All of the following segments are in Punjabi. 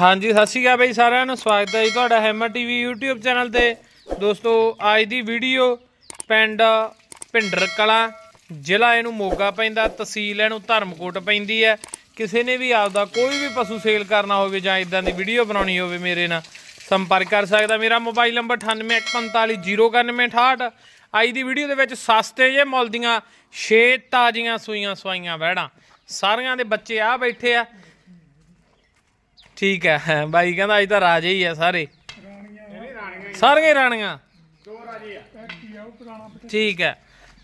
ਹਾਂਜੀ, ਸਤਿ ਸ਼੍ਰੀ ਅਕਾਲ ਬਈ ਸਾਰਿਆਂ ਨੂੰ। ਸਵਾਗਤ ਹੈ ਜੀ ਤੁਹਾਡਾ ਹੈਮਰ ਟੀਵੀ YouTube ਚੈਨਲ ਤੇ। ਦੋਸਤੋ, ਅੱਜ ਦੀ ਵੀਡੀਓ ਪਿੰਡ ਭਿੰਡਰ ਕਲਾਂ, ਜ਼ਿਲ੍ਹਾ ਇਹਨੂੰ ਮੋਗਾ ਪੈਂਦਾ, ਤਹਿਸੀਲ ਇਹਨੂੰ ਧਰਮਕੋਟ ਪੈਂਦੀ ਹੈ। ਕਿਸੇ ਨੇ ਵੀ ਆਪਦਾ ਕੋਈ ਵੀ ਪਸ਼ੂ ਸੇਲ ਕਰਨਾ ਹੋਵੇ ਜਾਂ ਇਦਾਂ ਦੀ ਵੀਡੀਓ ਬਣਾਉਣੀ ਹੋਵੇ ਮੇਰੇ ਨਾਲ, ਸੰਪਰਕ ਕਰ ਸਕਦਾ। ਮੇਰਾ ਮੋਬਾਈਲ ਨੰਬਰ 9815499868 ਅੱਜ ਦੀ ਵੀਡੀਓ ਦੇ ਵਿੱਚ ਸਸਤੇ ਜੇ ਮੁੱਲ ਦੀਆਂ 6 ਤਾਜ਼ੀਆਂ ਸੂਈਆਂ ਸਵਾਈਆਂ ਵਹਿੜਾਂ। ਸਾਰਿਆਂ ਦੇ ਬੱਚੇ ਆ ਬੈਠੇ ਆ। ਠੀਕ ਹੈ ਬਾਈ ਕਹਿੰਦਾ ਅੱਜ ਤਾਂ ਰਾਜੇ ਹੀ ਆ ਸਾਰੇ। ਸਾਰੀਆਂ ਹੀ ਰਾਣੀਆਂ। ਠੀਕ ਹੈ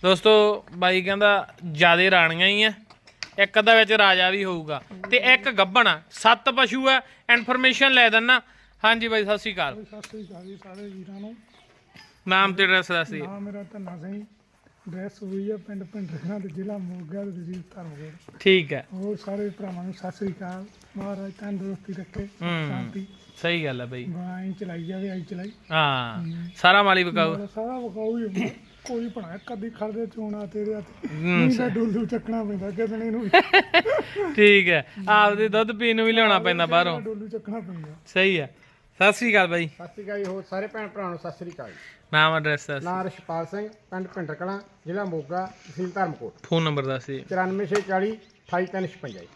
ਦੋਸਤੋ ਬਾਈ ਕਹਿੰਦਾ ਜਿਆਦੇ ਰਾਣੀਆਂ ਹੀ ਆ। ਇੱਕ ਅੱਧਾ ਵਿੱਚ ਰਾਜਾ ਵੀ ਹੋਊਗਾ। ਤੇ ਇੱਕ ਗੱਬਣ ਆ ਸੱਤ ਪਸ਼ੂ ਆ ਇਨਫੋਰਮੇਸ਼ਨ ਲੈ ਦਿੰਨਾ। ਹਾਂਜੀ ਬਾਈ ਸਤਿ ਸ਼੍ਰੀ ਅਕਾਲ। ਸਤਿ ਸ੍ਰੀ ਅਕਾਲ ਜੀ ਸਾਰੇ ਵੀਰਾਂ ਨੂੰ। ਨਾਮ ਤੇ ਐਡਰੈਸ ਦੱਸ ਦਿਓ ਨਾਮ ਮੇਰਾ ਧੰਨਾ ਸਿੰਘ। ਡਰੈਸ ਹੋਈ ਹੈ ਪਿੰਡ ਪਿੰਡਰਾਂ ਦੇ ਜ਼ਿਲ੍ਹਾ ਮੋਗਾ ਦੇ ਤਹਿਸੀਲ ਧਰਮਗੜ੍ਹ। ਠੀਕ ਹੈ। ਹੋਰ ਸਾਰੇ ਭਰਾਵਾਂ ਨੂੰ ਸਤਿ ਸ੍ਰੀ ਅਕਾਲ। ਮਹਾਰਾਜ ਤੰਦਰੁਸਤੀ ਰੱਖੇ। ਸ਼ਾਂਤੀ। ਸਹੀ ਗੱਲ ਹੈ ਬਾਈ। ਬਾਈ ਚਲਾਈ ਜਾਵੇ ਆਈ ਚਲਾਈ। ਹਾਂ ਸਾਰਾ ਮਾਲੀ ਬਕਾਊ ਮੇਰਾ ਸਾਰਾ ਵਕਾਊ ਹੀ ਹੁੰਦਾ। ਕੋਈ ਬਣਾ ਕਦੀ ਖੜਦੇ ਚੋਣਾ ਤੇਰੇ ਹੱਥ। ਹੂੰ, ਨਹੀਂ ਤਾਂ ਡੋਲੂ ਚੱਕਣਾ ਪੈਂਦਾ ਕਿਦਣੇ ਨੂੰ ਠੀਕ ਹੈ ਆਪਦੇ ਦੁੱਧ ਪੀਣ ਨੂੰ ਵੀ ਲਿਆਉਣਾ ਪੈਂਦਾ ਬਾਹਰੋਂ। ਡੋਲੂ ਚੱਕਣਾ ਪੈਂਦਾ। ਸਹੀ ਹੈ। ਸਤਿ ਸ਼੍ਰੀ ਅਕਾਲ ਬਾਈ। ਸਤਿ ਸ਼੍ਰੀ ਅਕਾਲ ਜੀ ਹੋਰ ਸਾਰੇ ਭੈਣ ਭਰਾਵਾਂ ਨੂੰ ਸਤਿ ਸ਼੍ਰੀ ਅਕਾਲ ਜੀ। ਨਾਮ ਐਡਰੈਸ ਦੱਸ। ਨਾਂ ਰਸ਼ਪਾਲ ਸਿੰਘ ਪਿੰਡ ਭਿੰਡਰ ਕਲਾਂ ਜ਼ਿਲ੍ਹਾ ਮੋਗਾ ਤਹਿਸੀਲ ਧਰਮਕੋਟ। ਫੋਨ ਨੰਬਰ ਦੱਸ ਦਿਓ 94640 28356 ਜੀ।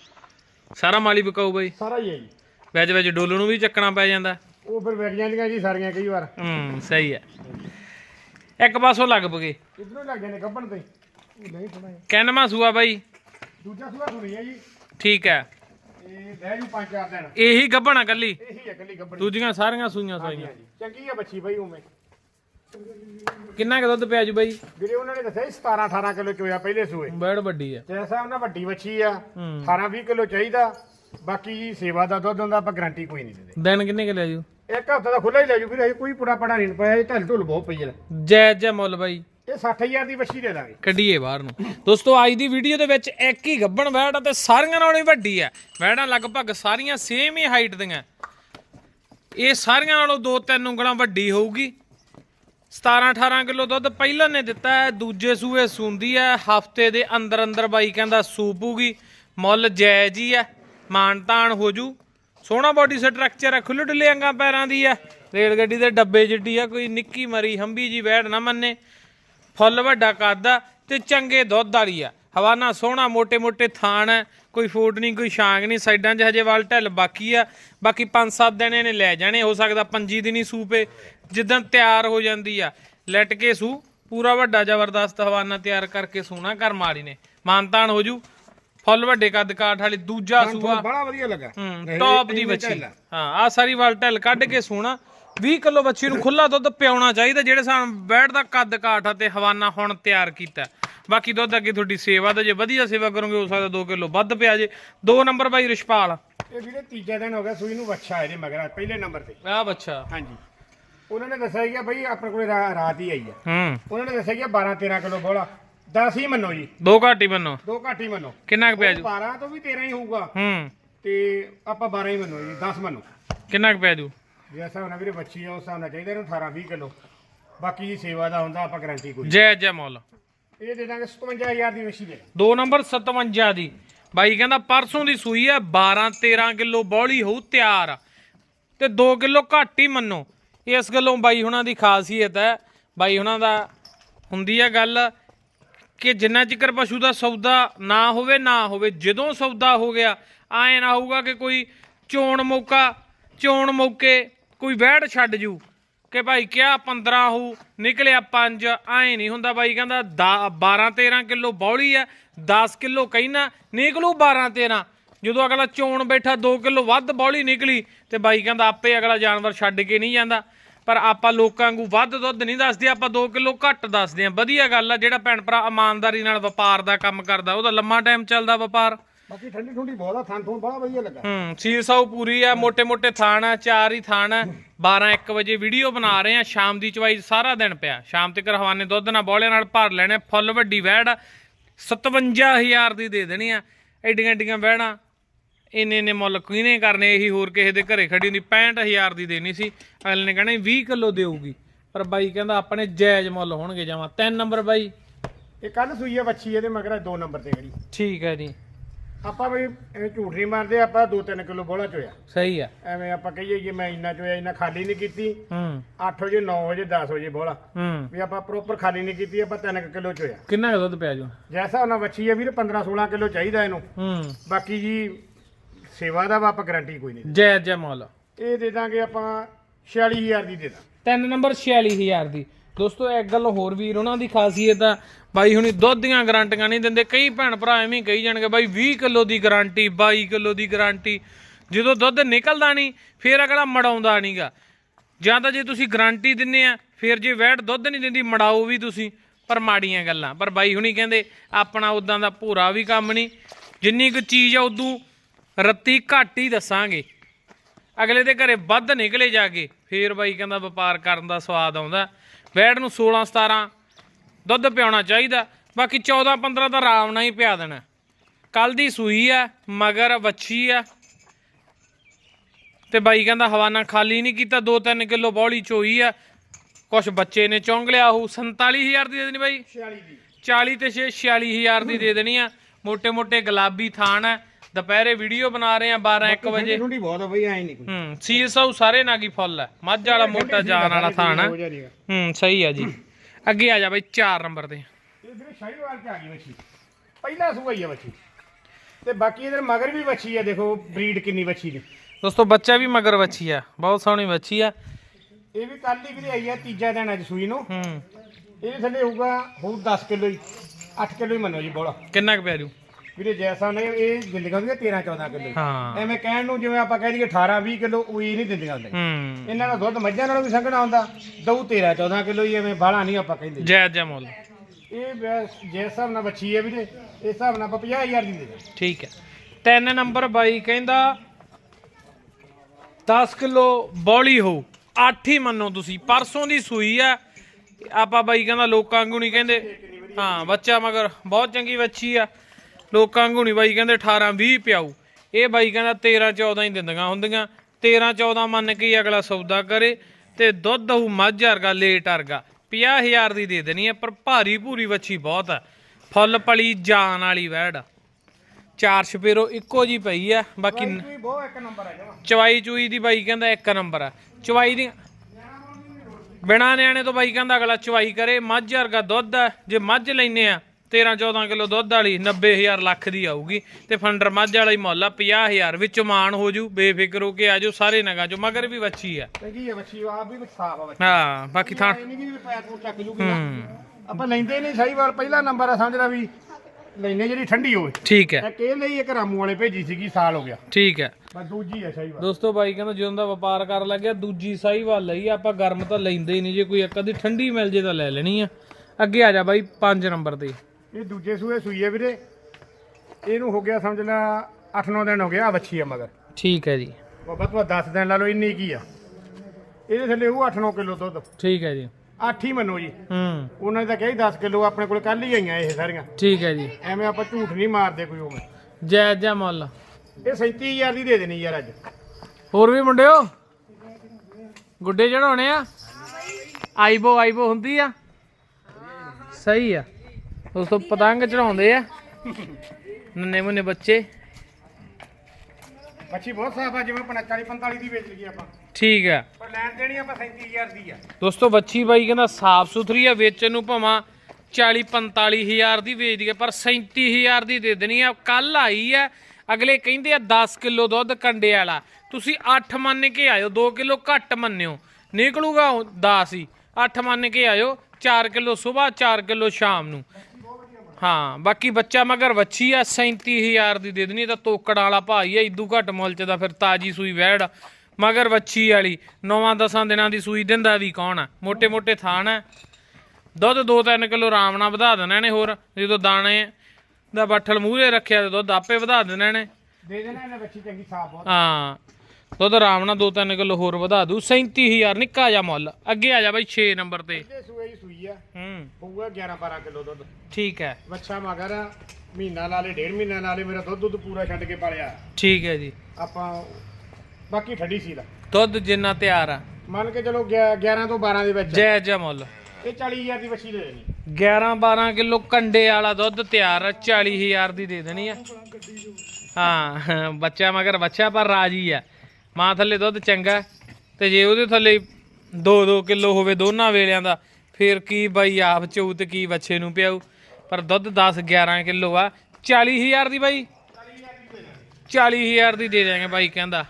ਸਾਰਾ ਮਾਲੀ ਬਕਾਊ ਬਾਈ। ਸਾਰਾ ਹੀ ਹੈ ਜੀ। ਵਿੱਚ ਵਿੱਚ ਡੋਲੂ ਨੂੰ ਵੀ ਚੱਕਣਾ ਪੈ ਜਾਂਦਾ। ਉਹ ਫਿਰ ਵਿਕ ਜਾਂਦੀਆਂ ਜੀ ਸਾਰੀਆਂ ਕਈ ਵਾਰ। ਹੂੰ ਸਹੀ ਹੈ। ਇੱਕ ਪਾਸੋਂ ਲੱਗ ਪਗੇ। ਇਧਰੋਂ ਲੱਗ ਜਾਂਦੇ ਗੱਭਣ ਤੇ। ਉਹ ਨਹੀਂ ਥੋੜਾ ਕੈਨਮਾ ਸੂਆ ਬਾਈ? ਦੂਜਾ ਸੂਆ ਸੁਣੀ ਹੈ ਜੀ। ਠੀਕ ਹੈ। ਇਹ ਲੈ ਜੂ ਪੰਜ ਚਾਰ ਦਿਨ। ਇਹੀ ਗੱਭਣਾ ਕੱਲੀ? ਇਹੀ ਹੈ ਇਕੱਲੀ ਗੱਭਣ। ਦੂਜੀਆਂ ਸਾਰੀਆਂ ਸੂਈਆਂ ਸੋਈਆਂ। ਚੰਗੀ ਹੈ ਬੱਚੀ ਬਈ ਉਵੇਂ। ਕਿੰਨਾ ਕੁ ਦੁੱਧ ਪਿਆ ਜੂ ਬਾਈ? ਵੀਰੇ ਉਹਨਾਂ ਨੇ ਦੱਸਿਆ ਸੀ 17 18 ਕਿਲੋ ਚੋਇਆ ਪਹਿਲੇ ਸੂਏ। ਬੈੜ ਵੱਡੀ ਹੈ ਤੇ ਐਸਾ ਉਹਨਾਂ ਵੱਡੀ ਬੱਚੀ ਆ। ਹੂੰ। 18 20 ਕਿਲੋ ਚਾਹੀਦਾ। ਬਾਕੀ ਜੀ ਸੇਵਾ ਦਾ ਦੁੱਧ ਹੁੰਦਾ ਆਪਾਂ ਗਾਰੰਟੀ ਕੋਈ ਨਹੀਂ ਦਿੰਦੇ। ਦਿਨ ਕਿੰਨੇ ਕਿ ਲੈ ਜੂ? ਇੱਕ ਹਫ਼ਤਾ ਦਾ ਖੁੱਲਾ ਹੀ ਲੈ ਜੂ ਵੀਰੇ ਅਸੀਂ ਕੋਈ ਪੁੜਾ ਪੜਾ ਨਹੀਂ ਪਾਇਆ ਇਹ ਢਲ ਢੁਲ ਬਹੁਤ ਪਈ ਹੈ ਜੈ ਜੈ ਮੁੱਲ ਬਾਈ। ਇਹ 60000 ਦੀ ਬੱਚੀ ਦੇ ਦਾਂਗੇ। ਕੱਢੀਏ ਬਾਹਰ ਨੂੰ। ਦੋਸਤੋ ਅੱਜ ਦੀ ਵੀਡੀਓ ਦੇ ਵਿੱਚ ਇੱਕ ਹੀ ਗੱਬਣ ਵੈੜ ਆ ਤੇ ਸਾਰੀਆਂ ਨਾਲੋਂ ਹੀ ਵੱਡੀ ਆ। ਵੈੜਾਂ ਲਗਭਗ ਸਾਰੀਆਂ ਸੇਮ ਹੀ ਹਾਈਟ ਦੀਆਂ। ਇਹ ਸਾਰੀਆਂ ਨਾਲੋਂ ਦੋ ਤਿੰਨ ਉਂਗਲਾਂ ਵੱਡੀ ਹੋਊਗੀ। 17-18 ਕਿਲੋ ਦੁੱਧ ਪਹਿਲਾਂ ਨੇ ਦਿੱਤਾ ਹੈ, ਦੂਜੇ ਸੂਏ ਸੂੰਦੀ ਹੈ, ਹਫ਼ਤੇ ਦੇ ਅੰਦਰ ਅੰਦਰ ਬਾਈ ਕਹਿੰਦਾ ਸੂਪੂਗੀ ਮੁੱਲ ਜੈ ਜੀ ਹੈ ਮਾਨਤਾਨ ਹੋ ਜੂ। ਸੋਹਣਾ ਬੋਡੀ ਸਟਰਕਚਰ ਹੈ ਖੁੱਲ੍ਹ ਡੁੱਲੇ ਅੰਗਾਂ ਪੈਰਾਂ ਦੀ ਹੈ। ਰੇਲ ਗੱਡੀ ਦੇ ਡੱਬੇ ਜਿੱਡੀ ਆ, ਕੋਈ ਨਿੱਕੀ ਮਰੀ ਹੰਬੀ ਜੀ ਵੈੜ ਨਾ ਮੰਨੇ। ਫੁੱਲ ਵੱਡਾ ਕੱਦ ਆ ਤੇ ਚੰਗੇ ਦੁੱਧ ਵਾਲੀ ਆ। ਹਵਾਨਾ ਸੋਹਣਾ ਮੋਟੇ ਮੋਟੇ ਥਾਣ ਹੈ, ਕੋਈ ਫੋਟ ਨਹੀਂ, ਕੋਈ ਸ਼ਾਂਗ ਨਹੀਂ, ਸਾਈਡਾਂ 'ਚ ਹਜੇ ਵਾਲ ਢੱਲ ਬਾਕੀ ਆ। ਬਾਕੀ 5-7 ਦਿਨ ਇਹਨੇ ਲੈ ਜਾਣੇ, ਹੋ ਸਕਦਾ 5 ਦਿਨ ਹੀ ਸੂਪੇ ਜਿੱਦਾਂ ਤਿਆਰ ਹੋ ਜਾਂਦੀ ਆ। ਲੈਟ ਕੇ ਸੂ ਪੂਰਾ ਵੱਡਾ ਜ਼ਬਰਦਸਤ ਹਵਾਨਾ ਤਿਆਰ ਕਰਕੇ ਸੂਣਾ ਕਰ ਮਾਰੀ ਨੇ। ਮਾਨਤਾਨ ਹੋ ਜੂ ਫੁੱਲ ਵੱਡੇ ਕੱਦ ਕਾਠ ਵਾਲੀ ਦੂਜਾ ਸੂਆ। ਬੜਾ ਵਧੀਆ ਲੱਗਾ। ਟੌਪ ਦੀ ਬੱਚੀ ਹਾਂ ਆ ਸਾਰੀ ਵਾਲ ਢਿੱਲ ਕੱਢ ਕੇ ਸੋਣਾ। 20 ਕਿਲੋ ਬੱਚੀ ਨੂੰ ਖੁੱਲਾ ਦੁੱਧ ਪਿਆਉਣਾ ਚਾਹੀਦਾ ਜਿਹੜੇ ਸਾਨ ਬੈਠ ਦਾ ਕੱਦ ਕਾਠ ਤੇ ਹਵਾਨਾ ਹੁਣ ਤਿਆਰ ਕੀਤਾ। ਬਾਕੀ ਦੁੱਧ ਅੱਗੇ ਤੁਹਾਡੀ ਸੇਵਾ ਦਾ ਜੇ ਵਧੀਆ ਸੇਵਾ ਕਰੋਗੇ ਹੋ ਸਕਦਾ 2 ਕਿਲੋ ਵੱਧ ਪਿਆ ਜੇ। 2 ਨੰਬਰ ਬਾਈ ਰਿਸ਼ਪਾਲ। ਇਹ ਵੀਰੇ ਤੀਜਾ ਦਿਨ ਹੋ ਗਿਆ ਸੂਈ ਨੂੰ ਵੱਛਾ ਇਹਦੇ ਮਗਰ ਪਹਿਲੇ ਨੰਬਰ ਤੇ। ਆ ਬੱਚਾ ਹਾਂਜੀ। ਉਹਨਾਂ ਨੇ ਦੱਸਿਆ ਕਿ ਬਈ ਆਪਣੇ ਕੋਲੇ ਰਾ- ਰਾਤ ਹੀ ਆਈ ਆ। ਹੂੰ। ਉਹਨਾਂ ਨੇ ਦੱਸਿਆ ਕਿ 12 13 ਕਿਲੋ ਬੋਲਾ 10 ਹੀ ਮੰਨੋ ਜੀ। ਦੋ ਘਾਟੀ ਬੰਨੋ ਦੋ ਘੱਟ ਹੀ ਮੰਨੋ। ਕਿੰਨਾ ਕੁ ਪਿਆ ਜੂ? 12 ਤੋਂ ਵੀ 13 ਹੀ ਹੋਊਗਾ। ਹੂੰ। ਤੇ ਆਪਾਂ 12 ਹੀ ਮੰਨੋ ਜੀ 10 ਮੰਨੋ। ਕਿੰਨਾ ਕੁ ਪਿਆ ਜੂ? ਜੇ ਹਿਸਾਬ ਨਾਲ ਵੀਰੇ ਬੱਚੀ ਆ ਉਸ ਹਿਸਾਬ ਨਾਲ ਚਾਹੀਦਾ ਇਹਨੂੰ 18 20 ਕਿਲੋ। ਬਾਕੀ ਜੀ ਸੇਵਾ ਦਾ ਹੁੰਦਾ ਆਪਾਂ ਗਾਰੰਟੀ ਕੋਈ। ਜੈ ਜੈ ਮੁੱਲ। ਇਹ ਦੇ ਦਾਂਗੇ 57000 ਦੀ ਮੱਛੀ ਦੇ ਦੋ ਨੰਬਰ 57 ਦੀ। ਬਾਈ ਕਹਿੰਦਾ ਪਰਸੋਂ ਦੀ ਸੂਈ ਹੈ 12 13 ਕਿਲੋ ਬੌਲੀ ਹੋਊ ਤਿਆਰ। ਤੇ 2 ਕਿਲੋ ਘੱਟ ਹੀ ਮੰਨੋ। ਇਸ ਗੱਲੋਂ ਬਾਈ ਹੁਣਾਂ ਦੀ ਖਾਸੀਅਤ ਹੈ। ਬਾਈ ਹੁਣਾਂ ਦਾ ਹੁੰਦੀ ਹੈ ਗੱਲ ਕਿ ਜਿੰਨਾ ਚਿਕਰ ਪਸ਼ੂ ਦਾ ਸੌਦਾ ਨਾ ਹੋਵੇ ਨਾ ਹੋਵੇ, ਜਦੋਂ ਸੌਦਾ ਹੋ ਗਿਆ ਐ ਨਾ ਹੋਊਗਾ ਕਿ ਕੋਈ ਚੋਣ ਮੌਕਾ, ਚੋਣ ਮੌਕੇ ਕੋਈ ਵਹਿੜ ਛੱਡ ਜੂ ਕਿ ਭਾਈ ਕਿਆ 15 ਹੋ, ਨਿਕਲਿਆ 5 ਐ ਨਹੀਂ ਹੁੰਦਾ। ਬਾਈ ਕਹਿੰਦਾ 12 13 ਕਿਲੋ ਬੌਲੀ ਆ 10 ਕਿਲੋ ਕਹਿਣਾ ਨਿਕਲੂ 12 13 ਜਦੋਂ ਅਗਲਾ ਚੋਣ ਬੈਠਾ 2 ਕਿਲੋ ਵੱਧ ਬੌਲੀ ਨਿਕਲੀ ਤੇ ਬਾਈ ਕਹਿੰਦਾ ਆਪੇ ਅਗਲਾ ਜਾਨਵਰ ਛੱਡ ਕੇ ਨਹੀਂ ਜਾਂਦਾ। ਪਰ ਆਪਾਂ ਲੋਕਾਂ ਨੂੰ ਵੱਧ ਦੁੱਧ ਨਹੀਂ ਦੱਸਦੇ ਆਪਾਂ 2 ਕਿਲੋ ਘੱਟ ਦੱਸਦੇ ਆ ਵਧੀਆ ਗੱਲ ਆ ਜਿਹੜਾ ਭੈਣ ਭਰਾ ਇਮਾਨਦਾਰੀ ਨਾਲ ਵਪਾਰ ਦਾ ਕੰਮ ਕਰਦਾ ਉਹਦਾ ਲੰਮਾ ਟਾਈਮ ਚੱਲਦਾ ਵਪਾਰ। ਬਾਕੀ ਠੰਡੀ ਠੁੰਡੀ ਬਹੁਤ ਆ ਥਾਂ ਥੋਂ ਬੜਾ ਵਧੀਆ ਲੱਗਾ। ਹੂੰ ਸੀਲ ਸਾਉ ਪੂਰੀ ਆ ਮੋਟੇ ਮੋਟੇ ਥਾਣ ਆ ਚਾਰ ਹੀ ਥਾਣ ਆ 12 1 ਵਜੇ ਵੀਡੀਓ ਬਣਾ ਰਹੇ ਆ ਸ਼ਾਮ ਦੀ ਚਵਾਈ ਸਾਰਾ ਦਿਨ ਪਿਆ। ਸ਼ਾਮ ਤੱਕ ਹਵਾਨੇ ਦੁੱਧ ਨਾਲ ਬੋਲੇ ਨਾਲ ਭਰ ਲੈਣੇ ਫੁੱਲ ਵੱਡੀ ਵਹਿੜ 57000 ਦੀ ਦੇ ਦੇਣੀ ਆ ਐਡੀਆਂ ਐਡੀਆਂ ਵਹਿਣਾ ਇੰਨੇ ਇੰਨੇ ਮੁੱਲ ਕਿਹਨੇ ਕਰਨੇ? ਇਹੀ ਹੋਰ ਕਿਸੇ ਦੇ ਘਰੇ ਖੜੀ ਹੁੰਦੀ 65000 ਦੀ ਦੇਣੀ ਸੀ। ਅਗਲੇ ਨੇ ਕਹਿਣਾ 20 ਕਿਲੋ ਦੇਊਗੀ। ਪਰ ਬਾਈ ਕਹਿੰਦਾ ਆਪਣੇ ਜਾਇਜ਼ ਮੁੱਲ ਹੋਣਗੇ ਜਾਵਾਂ ਤਿੰਨ ਨੰਬਰ ਬਾਈ। ਇਹ ਕੱਲ ਸੂਈ ਆ ਬੱਚੀ ਇਹਦੇ ਮਗਰ ਦੋ ਨੰਬਰ ਤੇ ਖੜੀ। ਠੀਕ ਹੈ ਜੀ। ਆਪਾਂ ਵੀ ਐਵੇਂ ਝੂਠ ਨਹੀਂ ਮਾਰਦੇ ਆਪਾਂ 2-3 ਕਿਲੋ ਬੋਲਾ ਚੋਇਆ। ਸਹੀ ਆ। ਐਵੇਂ ਆਪਾਂ ਕਹੀਏ ਕਿ ਮੈਂ ਇੰਨਾ ਚੋਇਆ ਇੰਨਾ ਖਾਲੀ ਨਹੀਂ ਕੀਤੀ। ਹੂੰ। 8 ਵਜੇ 9 ਵਜੇ 10 ਵਜੇ ਬੋਲਾ। ਹੂੰ। ਵੀ ਆਪਾਂ ਪ੍ਰੋਪਰ ਖਾਲੀ ਨਹੀਂ ਕੀਤੀ ਆਪਾਂ 3 ਕਿਲੋ ਚੋਇਆ। ਕਿੰਨਾ ਕੁ ਦੁੱਧ ਪਿਆ ਜੂ? ਜੈਸਾ ਉਹਨਾਂ ਵੱਛੀ ਹੈ ਵੀਰ 15 16 ਕਿਲੋ ਚਾਹੀਦਾ ਇਹਨੂੰ। ਹੂੰ। ਬਾਕੀ ਜੀ ਸੇਵਾ ਦਾ ਵਾ ਆਪਾਂ ਗਾਰੰਟੀ ਕੋਈ ਨਹੀਂ ਜੈ ਜੈ ਮੌਲਾ। ਇਹ ਦੇ ਦਾਂਗੇ ਆਪਾਂ 46000 ਦੀ ਦੇ ਦਾਂ ਤਿੰਨ ਨੰਬਰ 46000 ਦੀ। ਦੋਸਤੋ ਇੱਕ ਗੱਲ ਹੋਰ ਵੀਰ ਉਹਨਾਂ ਦੀ ਖਾਸੀਅਤ ਆ ਬਾਈ ਹੁਣੀ ਦੁੱਧ ਦੀਆਂ ਗਾਰੰਟੀਆਂ ਨਹੀਂ ਦਿੰਦੇ। ਕਈ ਭੈਣ ਭਰਾ ਐਵੇਂ ਹੀ ਕਹੀ ਜਾਣਗੇ ਬਾਈ 20 ਕਿਲੋ ਦੀ ਗਾਰੰਟੀ 22 ਕਿਲੋ ਦੀ ਗਾਰੰਟੀ। ਜਦੋਂ ਦੁੱਧ ਨਿਕਲਦਾ ਨਹੀਂ ਫੇਰ ਅਗਲਾ ਮੜਾਉਂਦਾ ਨਹੀਂਗਾ। ਜਾਂ ਤਾਂ ਜੇ ਤੁਸੀਂ ਗਾਰੰਟੀ ਦਿੰਨੇ ਆ ਫੇਰ ਜੇ ਵੈਟ ਦੁੱਧ ਨਹੀਂ ਦਿੰਦੀ ਮੜਾਓ ਵੀ ਤੁਸੀਂ। ਪਰ ਮਾੜੀਆਂ ਗੱਲਾਂ। ਪਰ ਬਾਈ ਹੁਣੀ ਕਹਿੰਦੇ ਆਪਣਾ ਉਦਾਂ ਦਾ ਭੂਰਾ ਵੀ ਕੰਮ ਨਹੀਂ। ਜਿੰਨੀ ਕੁ ਚੀਜ਼ ਆ ਉਦੋਂ ਰੱਤੀ ਘੱਟ ਹੀ ਦੱਸਾਂਗੇ। ਅਗਲੇ ਦੇ ਘਰੇ ਵੱਧ ਨਿਕਲੇ ਜਾ ਕੇ ਫੇਰ ਬਾਈ ਕਹਿੰਦਾ ਵਪਾਰ ਕਰਨ ਦਾ ਸਵਾਦ ਆਉਂਦਾ। ਵੈੜ ਨੂੰ 16 17 ਦੁੱਧ ਪਿਆਉਣਾ ਚਾਹੀਦਾ। ਬਾਕੀ 14 15 ਦਾ ਆਰਾਮ ਨਾਲ ਹੀ ਪਿਆ ਦੇਣਾ। ਕੱਲ ਦੀ ਸੂਈ ਆ ਮਗਰ ਵੱਛੀ ਆ। ਤੇ ਬਾਈ ਕਹਿੰਦਾ ਹਵਾਨਾ ਖਾਲੀ ਨਹੀਂ ਕੀਤਾ 2-3 ਕਿਲੋ ਬੌਲੀ ਚੋਈ ਆ। ਕੁਝ ਬੱਚੇ ਨੇ ਚੌਂਗ ਲਿਆ ਉਹ 47000 ਦੀ ਦੇ ਦੇਣੀ ਬਾਈ। 46 ਦੀ। 40 ਤੇ 6 46000 ਦੀ ਦੇ ਦੇਣੀ ਆ। ਮੋٹے ਮੋٹے ਗੁਲਾਬੀ ਥਾਨ ਹੈ ਦੁਪਹਿਰੇ ਵੀਡੀਓ ਬਣਾ ਰਹੇ ਆ 12 1 ਵਜੇ। ਠੰਡੀ ਬਹੁਤ ਆ ਬਈ ਐ ਨਹੀਂ ਕੋਈ। ਹੂੰ ਸੀਲ ਸਾਊ ਸਾਰੇ ਨਾਗੀ ਫੁੱਲ ਹੈ ਮੱਝ ਵਾਲਾ ਮੋਟਾ ਜਾਨ ਵਾਲਾ ਥਾਨ ਹੈ ਸਹੀ ਆ ਜੀ। ਅੱਗੇ ਆ ਜਾ ਬਈ 4 ਨੰਬਰ ਤੇ। ਇਹ ਵੀਰੇ ਸ਼ਾਹੀਵਾਲ ਚ ਆ ਗਈ ਵੱਛੀ। ਪਹਿਲਾ ਸੂਆ ਹੀ ਆ ਵੱਛੀ। ਤੇ ਬਾਕੀ ਇਹਦੇ ਮਗਰ ਵੀ ਵੱਛੀ ਆ ਦੇਖੋ ਬਰੀਡ ਕਿੰਨੀ ਵੱਛੀ ਦੀ ਦੋਸਤੋ ਬੱਚਾ ਵੀ ਮਗਰ ਵੱਛੀ ਆ। ਬਹੁਤ ਸੋਹਣੀ ਵੱਛੀ ਆ। ਇਹ ਵੀ ਕੱਲ ਹੀ ਵੀਰੇ ਆਈ ਆ ਤੀਜਾ ਦਿਨ ਅੱਜ ਸੂਈ ਨੂੰ। ਹੂੰ। ਇਹਦੇ ਥੱਲੇ ਹੋਊਗਾ ਹੋਊ 10 ਕਿਲੋ ਹੀ 8 ਕਿਲੋ ਹੀ ਮੰਨੋ ਜੀ ਬੋਲਾ। ਕਿੰਨਾ ਕੁ ਪਿਆ ਜੂ? ਵੀਰੇ ਜੈਸਾ ਨੇ ਇਹ ਦਿੰਦੀਆਂ ਹੁੰਦੀਆਂ 13 14 ਕਿਲੋ ਹਾਂ। ਐਵੇਂ ਕਹਿਣ ਨੂੰ ਜਿਵੇਂ ਆਪਾਂ ਕਹਿ ਦਈਏ 18 20 ਕਿਲੋ ਉਹੀ ਨਹੀਂ ਦਿੰਦੀਆਂ ਹੁੰਦੀਆਂ ਹੂੰ। ਇਹਨਾਂ ਦਾ ਦੁੱਧ ਮੱਝਾਂ ਨਾਲੋਂ ਵੀ ਸੰਘਣਾ ਹੁੰਦਾ। ਦਊ 13 14 ਕਿਲੋ ਹੀ ਐਵੇਂ ਬਾਹਲਾ ਨਹੀਂ ਆਪਾਂ ਕਹਿੰਦੇ। ਜੈ ਜੈ ਮੁੱਲ। ਇਹ ਵੈਸ- ਜਿਸ ਹਿਸਾਬ ਨਾਲ ਬੱਚੀ ਹੈ ਵੀਰੇ। ਇਸ ਹਿਸਾਬ ਨਾਲ ਆਪਾਂ 50000 ਦੀ ਦੇ ਦਾਂਗੇ ਠੀਕ ਹੈ। ਤਿੰਨ ਨੰਬਰ ਬਾਈ ਕਹਿੰਦਾ 10 ਕਿਲੋ ਬੌਲੀ ਹੋਊ 8 ਹੀ ਮੰਨੋ ਤੁਸੀਂ ਪਰਸੋਂ ਦੀ ਸੂਈ ਆ ਆਪਾਂ ਬਾਈ ਕਹਿੰਦਾ ਲੋਕਾਂ ਵਾਂਗੂ ਨਹੀਂ ਕਹਿੰਦੇ। ਹਾਂ ਬੱਚਾ ਮਗਰ ਬਹੁਤ ਚੰਗੀ ਬੱਚੀ ਆ। ਲੋਕਾਂ ਨਹੀਂ ਬਾਈ ਕਹਿੰਦੇ 18 20 ਪਿਆਊ। ਇਹ ਬਾਈ ਕਹਿੰਦਾ 13 14 ਹੀ ਦਿੰਦੀਆਂ ਹੁੰਦੀਆਂ। 13 14 ਮੰਨ ਕੇ ਹੀ ਅਗਲਾ ਸੌਦਾ ਕਰੇ ਤੇ ਦੁੱਧ ਹੋਊ ਮੱਝ ਵਰਗਾ ਲੇਟ ਵਰਗਾ। 50000 ਦੀ ਦੇ ਦੇਣੀ ਆ ਪਰ ਭਾਰੀ ਭੂਰੀ ਬੱਚੀ ਬਹੁਤ ਆ। ਫੁੱਲ ਪਲੀ ਜਾਨ ਵਾਲੀ ਵੈੜ ਚਾਰ ਛਪੇਰੋ ਇੱਕੋ ਜੀ ਪਈ ਆ ਬਾਕੀ ਚਵਾਈ ਚੂਈ ਦੀ ਬਾਈ ਕਹਿੰਦਾ ਇੱਕ ਨੰਬਰ ਆ। ਚਵਾਈ ਦੀ ਬਿਨਾ ਨਿਆਣੇ ਤੋਂ ਬਾਈ ਕਹਿੰਦਾ ਅਗਲਾ ਚਵਾਈ ਕਰੇ। ਮੱਝ ਵਰਗਾ ਦੁੱਧ ਆ ਜੇ ਮੱਝ ਲੈਨੇ ਆ 13 14 ਕਿਲੋ ਦੁੱਧ ਵਾਲੀ 90000 ਲੱਖ ਦੀ ਆਊਗੀ ਤੇ ਫੰਡਰ ਮੱਝ ਵਾਲਾ ਮੁੱਲ ਆ 50000 ਵਿੱਚ ਮਾਨ ਹੋ ਜੂ ਬੇਫਿਕਰ ਹੋ ਕੇ ਆਜੋ ਸਾਰੇ ਨਗਾ ਜੋ ਮਗਰ ਵੀ ਬੱਚੀ ਆ। ਚੰਗੀ ਹੈ ਬੱਚੀ ਆਪ ਵੀ ਸਾਫ਼ ਆ ਬੱਚੀ ਹਾਂ ਬਾਕੀ ਥਾਂ ਇਹ ਨਹੀਂ ਵੀ ਪੈਰ ਤੋਂ ਚੱਕ ਜੂਗੀ ਨਾ। ਆਪਾਂ ਲੈਂਦੇ ਨਹੀਂ ਸਹੀਵਾਲ ਪਹਿਲਾ ਨੰਬਰ ਆ ਸਮਝਦਾ ਵੀ ਲੈਨੇ ਜਿਹੜੀ ਠੰਡੀ ਹੋਵੇ। ਠੀਕ ਹੈ। ਇੱਕ ਇਹ ਲਈ ਇੱਕ ਰਾਮੂ ਵਾਲੇ ਭੇਜੀ ਸੀਗੀ ਸਾਲ ਹੋ ਗਿਆ। ਠੀਕ ਹੈ। ਬਸ ਦੂਜੀ ਹੈ ਸਹੀਵਾਲ ਦੋਸਤੋ ਬਾਈ ਕਹਿੰਦਾ ਜਦੋਂ ਦਾ ਵਪਾਰ ਕਰਨ ਲੱਗਿਆ ਦੂਜੀ ਸਾਈ ਵੱਲ ਲਈ ਆਪਾਂ ਗਰਮ ਤਾਂ ਲੈਂਦੇ ਹੀ ਨਹੀਂ ਜੇ ਕੋਈ ਇੱਕ ਅੱਧੀ ਠੰਡੀ ਮਿਲ ਜੇ ਤਾਂ ਲੈ ਲੈਣੀ ਆ। ਅੱਗੇ ਆ ਜਾ ਬਾਈ 5 ਨੰਬਰ ਤੇ। ਇਹ ਦੂਜੇ ਸੂਏ ਸੂਈ ਹੈ ਵੀਰੇ। ਇਹਨੂੰ ਹੋ ਗਿਆ ਸਮਝ ਲੈ 8-9 ਦਿਨ ਹੋ ਗਿਆ ਬੱਚੀ ਆ ਮਗਰ। ਠੀਕ ਹੈ ਜੀ। ਬਾਬਾ ਤੂੰ 10 ਦਿਨ ਲਾ ਲਓ ਇੰਨੀ ਕੀ ਆ? ਇਹਦੇ ਥੱਲੇ ਉਹ 8-9 ਕਿਲੋ ਦੁੱਧ। ਠੀਕ ਹੈ ਜੀ। 8 ਹੀ ਮੰਨੋ ਜੀ। ਹੂੰ। ਉਹਨਾਂ ਨੇ ਤਾਂ ਕਿਹਾ 10 ਕਿਲੋ ਆਪਣੇ ਕੋਲ ਕੱਲ ਹੀ ਆਈਆਂ ਇਹ ਸਾਰੀਆਂ। ਠੀਕ ਹੈ ਜੀ। ਐਵੇਂ ਆਪਾਂ ਝੂਠ ਨਹੀਂ ਮਾਰਦੇ ਕੋਈ ਉਵੇਂ। ਜੈ ਜੈ ਮੁੱਲ। ਇਹ 37000 ਦੀ ਦੇ ਦੇਣੀ ਯਾਰ ਅੱਜ। ਹੋਰ ਵੀ ਮੁੰਡਿਓ? ਗੁੱਡੇ ਚੜਾਉਣੇ ਆ? ਆਈਬੋ ਆਈਬੋ ਹੁੰਦੀ ਆ? ਸਹੀ ਆ। ਦੋਸਤੋ ਪਤੰਗ ਚੜਾਉਂਦੇ ਆ। ਨੰਨੇ ਮੁੰਨੇ ਬੱਚੇ। ਬੱਚੀ ਬਹੁਤ ਸਾਫ਼ ਆ ਜਿਵੇਂ 45 45 ਦੀ ਵੇਚ ਲਈਏ ਆਪਾਂ। ਠੀਕ ਆ। ਪਰ ਲੈਣ ਦੇਣੀ ਆਪਾਂ 37000 ਦੀ ਆ। ਦੋਸਤੋ ਬੱਚੀ ਬਾਈ ਕਹਿੰਦਾ ਸਾਫ਼ ਸੁਥਰੀ ਆ ਵੇਚਣ ਨੂੰ ਭਾਵਾਂ 40 45 ਹਜ਼ਾਰ ਦੀ ਵੇਚਦੀ ਆ ਪਰ 37 ਹਜ਼ਾਰ ਦੀ ਦੇ ਦੇਣੀ ਆ। ਕੱਲ ਆਈ ਆ ਅਗਲੇ ਕਹਿੰਦੇ ਆ 10 ਕਿਲੋ ਦੁੱਧ ਕੰਡੇ ਵਾਲਾ। ਤੁਸੀਂ 8 ਮੰਨ ਕੇ ਆਇਓ 2 ਕਿਲੋ ਘੱਟ ਮੰਨਿਓ। ਨਿਕਲੂਗਾ 10 ਹੀ। 8 ਮੰਨ ਕੇ ਆਇਓ 4 ਕਿਲੋ ਸਵੇਰ 4 ਕਿਲੋ ਸ਼ਾਮ ਨੂੰ। ਹਾਂ ਬਾਕੀ ਬੱਚਾ ਮਗਰ ਵੱਛੀ ਆ 37000 ਦੀ ਦੇ ਦੇਣੀ ਤਾਂ ਤੋਕੜ ਵਾਲਾ ਭਾਈ ਆ ਇਦੂ ਘੱਟ ਮੁੱਲ ਚ ਦਾ ਫਿਰ ਤਾਜੀ ਸੂਈ ਵਹਿੜ ਮਗਰ ਵੱਛੀ ਵਾਲੀ 9-10 ਦਿਨਾਂ ਦੀ ਸੂਈ ਦਿੰਦਾ ਵੀ ਕੌਣ ਆ? ਮੋਟੇ ਮੋਟੇ ਥਾਣ ਆ ਦੁੱਧ 2-3 ਕਿਲੋ ਆਰਾਮ ਨਾਲ ਵਧਾ ਦੇਣਾ ਨੇ ਹੋਰ ਜਦੋਂ ਦਾਣੇ ਦਾ ਬੱਠਲ ਮੂਹਰੇ ਰੱਖਿਆ ਤੇ ਦੁੱਧ ਆਪੇ ਵਧਾ ਦੇਣਾ ਨੇ। ਦੇ ਦੇਣਾ ਇਹਨੇ ਵੱਛੀ ਚੰਗੀ ਸਾਫ਼ ਬਹੁਤ। ਹਾਂ। ਦੁੱਧ ਆਰਾਮ ਨਾਲ 2-3 ਕਿਲੋ ਹੋਰ ਵਧਾ ਦੂ 37000 ਨਿੱਕਾ ਜਾ ਮੁੱਲ। ਅੱਗੇ ਆ ਜਾ ਬਾਈ 6 ਨੰਬਰ ਤੇ। ਇਹ ਸੂਏ ਹੀ ਸੂਈ ਆ। ਹੂੰ। ਹੋਊਗਾ 11 12 ਕਿਲੋ ਦੁੱਧ। ਠੀਕ ਹੈ। ਬੱਚਾ ਮਗਰ ਆ, ਮਹੀਨਾ ਲਾ ਲੇ ਡੇਢ ਮਹੀਨਾ ਲਾ ਲੇ ਮੇਰਾ ਦੁੱਧ ਦੁੱਧ ਪੂਰਾ ਛੱਡ ਕੇ ਪਾਲਿਆ। ਠੀਕ ਹੈ ਜੀ। ਆਪਾਂ ਬਾਕੀ ਠੱਡੀ ਸੀ ਦਾ ਦੁੱਧ ਜਿੰਨਾ ਤਿਆਰ ਆ। ਮੰਨ ਕੇ ਚਲੋ 11 ਤੋਂ 12 ਦੇ ਵਿੱਚ ਜੈ ਜੈ ਮੁੱਲ। ਇਹ 40000 ਦੀ ਬੱਚੀ ਦੇ ਦੇਣੀ। 11 12 ਕਿਲੋ ਕੰਡੇ ਵਾਲਾ ਦੁੱਧ ਤਿਆਰ ਆ 40000 ਦੀ ਦੇ ਦੇਣੀ ਆ। ਹਾਂ ਬੱਚਾ ਮਗਰ ਬੱਚਾ ਪਰ ਰਾਜੀ ਆ। ਮਾਂ ਥੱਲੇ ਦੁੱਧ ਚੰਗਾ ਤੇ ਜੇ ਉਹਦੇ ਥੱਲੇ 2-2 ਕਿਲੋ ਹੋਵੇ ਦੋਨਾਂ ਵੇਲਿਆਂ ਦਾ ਫਿਰ ਕੀ ਬਾਈ ਆਪ ਚੋਊ ਤੇ ਕੀ ਬੱਚੇ ਨੂੰ ਪਿਆਊ? ਪਰ ਦੁੱਧ 10 11 ਕਿਲੋ ਆ। 40000 ਦੀ ਬਾਈ। 40000 ਦੀ ਦੇ ਦਿਆਂਗੇ ਬਾਈ ਕਹਿੰਦਾ।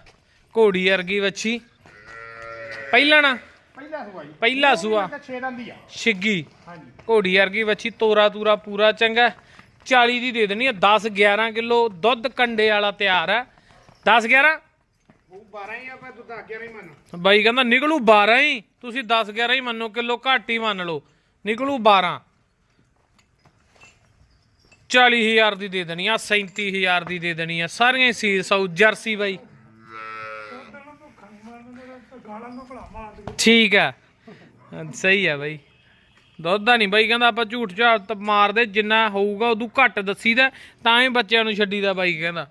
ਘੋੜੀ ਵਰਗੀ ਵੱਛੀ। ਪਹਿਲਾਂ ਨਾ। ਪਹਿਲਾ ਸੂਆ ਪਹਿਲਾ ਸੂਆ। ਤਾਂ 6 ਦੰਦ ਹੀ ਆ। ਛਿੱਗੀ। ਹਾਂਜੀ। ਘੋੜੀ ਵਰਗੀ ਵੱਛੀ ਤੋਰਾ ਤੂਰਾ ਪੂਰਾ ਚੰਗਾ 40 ਦੀ ਦੇ ਦੇਣੀ ਆ। 10 11 ਕਿਲੋ ਦੁੱਧ ਕੰਡੇ ਵਾਲਾ ਤਿਆਰ ਹੈ। 10 11 ਉਹ 12 ਹੀ ਆ ਤੂੰ ਤਾਂ ਅੱਗੇ ਨਹੀਂ ਮੰਨ ਬਾਈ ਕਹਿੰਦਾ, ਨਿਕਲੂ 12 ਹੀ। ਤੁਸੀਂ 10 11 ਹੀ ਮੰਨੋ, ਕਿਲੋ ਘੱਟ ਹੀ ਮੰਨ ਲਓ। ਨਿਕਲੂ 12 40000 ਦੀ ਦੇ ਦੇਣੀ ਆ 37000 ਦੀ ਦੇ ਦੇਣੀ ਆ। ਸਾਰੀਆਂ ਹੀ ਸੌ ਜਰਸੀ ਬਾਈ। ਠੀਕ ਆ। ਸਹੀ ਆ ਬਾਈ। ਦੁੱਧ ਦਾ ਨਹੀਂ ਬਾਈ, ਕਹਿੰਦਾ ਆਪਾਂ ਝੂਠ ਝਾਟ ਮਾਰਦੇ, ਜਿੰਨਾ ਹੋਊਗਾ ਉਦੋਂ ਘੱਟ ਦੱਸੀਦਾ, ਤਾਂ ਹੀ ਬੱਚਿਆਂ ਨੂੰ ਛੱਡੀਦਾ ਬਾਈ, ਕਹਿੰਦਾ।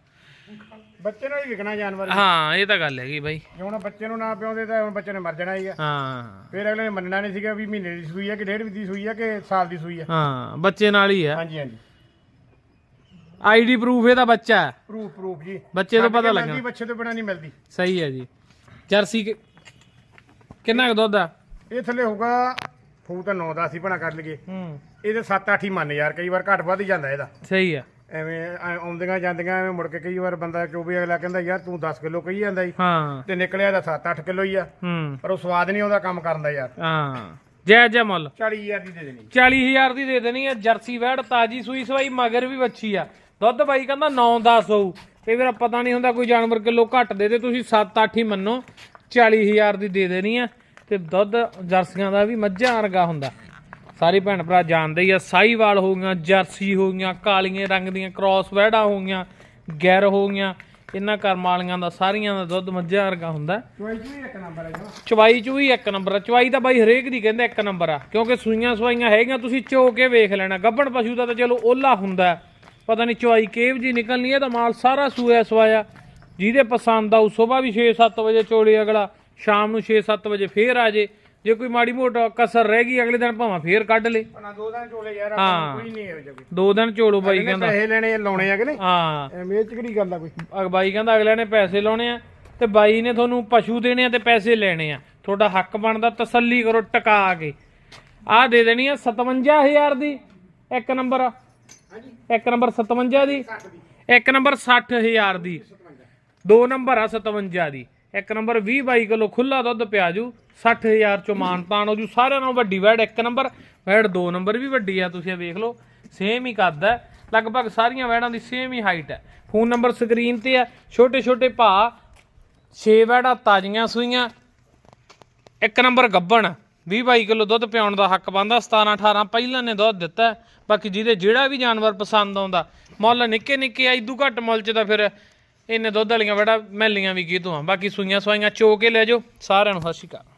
ਬੱਚੇ ਨੂੰ ਹੀ ਵਿਕਣਾ ਜਾਨਵਰ ਹਾਂ ਇਹ ਤਾਂ ਗੱਲ ਹੈਗੀ ਬਾਈ। ਜੇ ਹੁਣ ਬੱਚੇ ਨੂੰ ਨਾ ਪਿਆਉਂਦੇ ਤਾਂ ਹੁਣ ਬੱਚੇ ਨੇ ਮਰ ਜਾਣਾ ਹੀ ਆ। ਹਾਂ। ਫਿਰ ਅਗਲੇ ਨੇ ਮੰਨਣਾ ਨਹੀਂ ਸੀਗਾ ਵੀ ਮਹੀਨੇ ਦੀ ਸੂਈ ਆ ਕਿ ਡੇਢ ਦੀ ਸੂਈ ਆ ਕਿ ਸਾਲ ਦੀ ਸੂਈ ਆ। ਹਾਂ ਬੱਚੇ ਨਾਲ ਹੀ ਆ। ਹਾਂਜੀ ਹਾਂਜੀ। ਆਈਡੀ ਪ੍ਰੂਫ ਇਹਦਾ ਬੱਚਾ ਹੈ। ਪ੍ਰੂਫ ਪ੍ਰੂਫ ਜੀ। ਬੱਚੇ ਤੋਂ ਪਤਾ ਲੱਗਣਾ। ਬੱਚੇ ਤੋਂ ਬਿਨਾ ਨਹੀਂ ਮਿਲਦੀ। ਸਹੀ ਹੈ ਜੀ। ਜਰਸੀ ਕਿੰਨਾ ਕੁ ਦੁੱਧ ਆ? ਇਹ ਥੱਲੇ ਹੋਊਗਾ ਫੂ ਤਾਂ 9 10 ਹੀ ਬਣਾ ਕਰ ਲਈਏ। ਹੂੰ। ਇਹਦੇ 7 8 ਹੀ ਮੰਨ ਯਾਰ ਕਈ ਵਾਰ ਘੱਟ ਵੱਧ ਜਾਂਦਾ ਇਹਦਾ। ਸਹੀ ਆ। ਐਵੇਂ ਐਂ ਆਉਂਦੀਆਂ ਜਾਂਦੀਆਂ ਐਵੇਂ ਮੁੜ ਕੇ ਕਈ ਵਾਰ ਬੰਦਾ ਜੋ ਵੀ ਅਗਲਾ ਕਹਿੰਦਾ ਯਾਰ ਤੂੰ 10 ਕਿਲੋ ਕਹੀ ਜਾਂਦਾ ਜੀ ਹਾਂ। ਤੇ ਨਿਕਲਿਆ ਤਾਂ 7 8 ਕਿਲੋ ਹੀ ਆ। ਹੂੰ। ਪਰ ਉਹ ਸਵਾਦ ਨਹੀਂ ਆਉਂਦਾ ਕੰਮ ਕਰਨ ਦਾ ਯਾਰ। ਹਾਂ। ਜੈ ਜੈ ਮੁੱਲ। 40000 ਦੀ ਦੇ ਦੇਣੀ। 40000 ਦੀ ਦੇ ਦੇਣੀ ਹੈ ਜਰਸੀ ਵੈੜ ਤਾਜੀ ਸੂਈ ਸਵਾਈ ਮਗਰ ਵੀ ਵੱਛੀ ਆ। ਦੁੱਧ ਬਾਈ ਕਹਿੰਦਾ 9-10 ਹੋਊ। ਕਈ ਵਾਰ ਪਤਾ ਨਹੀਂ ਹੁੰਦਾ ਕੋਈ ਜਾਨਵਰ ਕਿਲੋ ਘੱਟ ਦੇ ਦੇ ਤੁਸੀਂ 7-8 ਹੀ ਮੰਨੋ। 40000 ਦੀ ਦੇ ਦੇਣੀ ਆ। ਤੇ ਦੁੱਧ ਜਰਸੀਆਂ ਦਾ ਵੀ ਮੱਝਾਂ ਵਰਗਾ ਹੁੰਦਾ। ਸਾਰੇ ਭੈਣ ਭਰਾ ਜਾਣਦੇ ਹੀ ਆ ਸਾਈਵਾਲ ਹੋ ਗਈਆਂ ਜਰਸੀ ਹੋ ਗਈਆਂ ਕਾਲੀਆਂ ਰੰਗ ਦੀਆਂ ਕ੍ਰਾਸ ਵੈੜਾਂ ਹੋ ਗਈਆਂ ਗੈਰ ਹੋ ਗਈਆਂ ਇਹਨਾਂ ਕਰਮ ਵਾਲੀਆਂ ਦਾ ਸਾਰੀਆਂ ਦਾ ਦੁੱਧ ਮੱਝਾਂ ਵਰਗਾ ਹੁੰਦਾ ਚੋਈ ਚੋਈ ਇੱਕ ਨੰਬਰ ਹੈ ਚਵਾਈ ਇੱਕ ਨੰਬਰ ਆ ਚਵਾਈ ਤਾਂ ਬਾਈ ਹਰੇਕ ਦੀ ਕਹਿੰਦੇ ਇੱਕ ਨੰਬਰ ਆ ਕਿਉਂਕਿ ਸੂਈਆਂ ਸਵਾਈਆਂ ਹੈਗੀਆਂ ਤੁਸੀਂ ਚੋ ਕੇ ਵੇਖ ਲੈਣਾ ਗੱਬਣ ਪਸ਼ੂ ਦਾ ਤਾਂ ਚਲੋ ਓਲਾ ਹੁੰਦਾ। ਪਤਾ ਨਹੀਂ ਚਵਾਈ ਕਿਹੋ ਜੀ ਨਿਕਲਣੀ ਹੈ ਤਾਂ ਮਾਲ ਸਾਰਾ ਸੂਇਆ ਸਵਾਇਆ ਜਿਹਦੇ ਪਸੰਦ ਆਉ ਸਵੇਰ ਵੀ 6-7 ਵਜੇ ਚੋਲੇ ਅਗਲਾ ਸ਼ਾਮ ਨੂੰ 6-7 ਵਜੇ ਫੇਰ ਆ ਜੇ ਜੇ ਕੋਈ ਮਾੜੀ ਮੋਟਾ ਕਸਰ ਰਹਿ ਗਈ ਅਗਲੇ ਦਿਨ ਭਾਵੇਂ ਫੇਰ ਕੱਢ ਲੇ। ਨਾ ਦੋ ਦਿਨ ਚੋਲੇ ਯਾਰ ਹਾਂ। ਆਪਾਂ ਨੂੰ ਕੋਈ ਨਹੀਂ ਇਹੋ ਜਿਹਾ ਕੋਈ। ਦੋ ਦਿਨ ਝੋਲੋ ਬਾਈ ਇਹਨੇ ਕਹਿੰਦਾ। ਪੈਸੇ ਲੈਣੇ ਆ, ਲਾਉਣੇ ਆ ਕਿ ਨਹੀਂ? ਹਾਂ। ਐਵੇਂ ਇਹ ਚ ਕਿਹੜੀ ਗੱਲ ਆ ਕੋਈ? ਅਗ ਬਾਈ ਕਹਿੰਦਾ ਅਗਲੇ ਨੇ ਪੈਸੇ ਲਾਉਣੇ ਆ ਤੇ ਬਾਈ ਨੇ ਤੁਹਾਨੂੰ ਪਸ਼ੂ ਦੇਣੇ ਆ ਤੇ ਪੈਸੇ ਲੈਣੇ ਆ। ਤੁਹਾਡਾ ਹੱਕ ਬਣਦਾ ਤਸੱਲੀ ਕਰੋ ਟਕਾ ਕੇ। ਆਹ ਦੇ ਦੇਣੀ ਆ 57000 ਦੀ। ਇੱਕ ਨੰਬਰ ਹਾਂਜੀ। ਇੱਕ ਨੰਬਰ 57 ਦੀ। 60 ਦੀ। ਇੱਕ ਨੰਬਰ 60000 ਦੀ। ਦੋ ਨੰਬਰ ਆ 57 ਦੀ। ਇੱਕ ਨੰਬਰ 20 22 ਕਿਲੋ ਖੁੱਲਾ ਦੁੱਧ ਪਿਆ ਜੂ 60000 ਚੋਂ ਮਾਨਤਾਨ ਹੋ ਜੂ। ਸਾਰਿਆਂ ਨਾਲੋਂ ਵੱਡੀ ਵੈੜ ਇੱਕ ਨੰਬਰ, ਵੈੜ ਦੋ ਨੰਬਰ ਵੀ ਵੱਡੀ ਆ, ਤੁਸੀਂ ਇਹ ਵੇਖ ਲਓ ਸੇਮ ਹੀ ਕੱਦ ਹੈ। ਲਗਭਗ ਸਾਰੀਆਂ ਵੈੜਾਂ ਦੀ ਸੇਮ ਹੀ ਹਾਈਟ ਹੈ। ਫੋਨ ਨੰਬਰ ਸਕਰੀਨ ਤੇ ਆ ਛੋਟੇ ਛੋਟੇ ਭਾ 6 ਵੈੜਾਂ ਤਾਜ਼ੀਆਂ ਸੂਈਆਂ। ਇੱਕ ਨੰਬਰ ਗੱਬਣ 20 22 ਕਿਲੋ ਦੁੱਧ ਪਿਆਉਣ ਦਾ ਹੱਕ ਬੰਦਾ 17 18 ਪਹਿਲਾਂ ਨੇ ਦੁੱਧ ਦਿੱਤਾ ਬਾਕੀ ਜਿਹਦੇ ਜਿਹੜਾ ਵੀ ਜਾਨਵਰ ਪਸੰਦ ਆਉਂਦਾ, ਮੁੱਲ ਨਿੱਕੇ ਨਿੱਕੇ ਆ, ਇਦੂ ਘੱਟ ਮੁੱਲ ਚ ਤਾਂ ਫਿਰ ਇਹਨੇ ਦੁੱਧ ਵਾਲੀਆਂ ਬੜਾ ਮਹਿਲੀਆਂ ਵੀ ਕੀ ਤੋਂ ਬਾਕੀ ਸੂਈਆਂ ਸਵਾਈਆਂ ਚੋ ਕੇ ਲੈ ਜਾਓ। ਸਾਰਿਆਂ ਨੂੰ ਸਤਿ ਸ਼੍ਰੀ ਅਕਾਲ।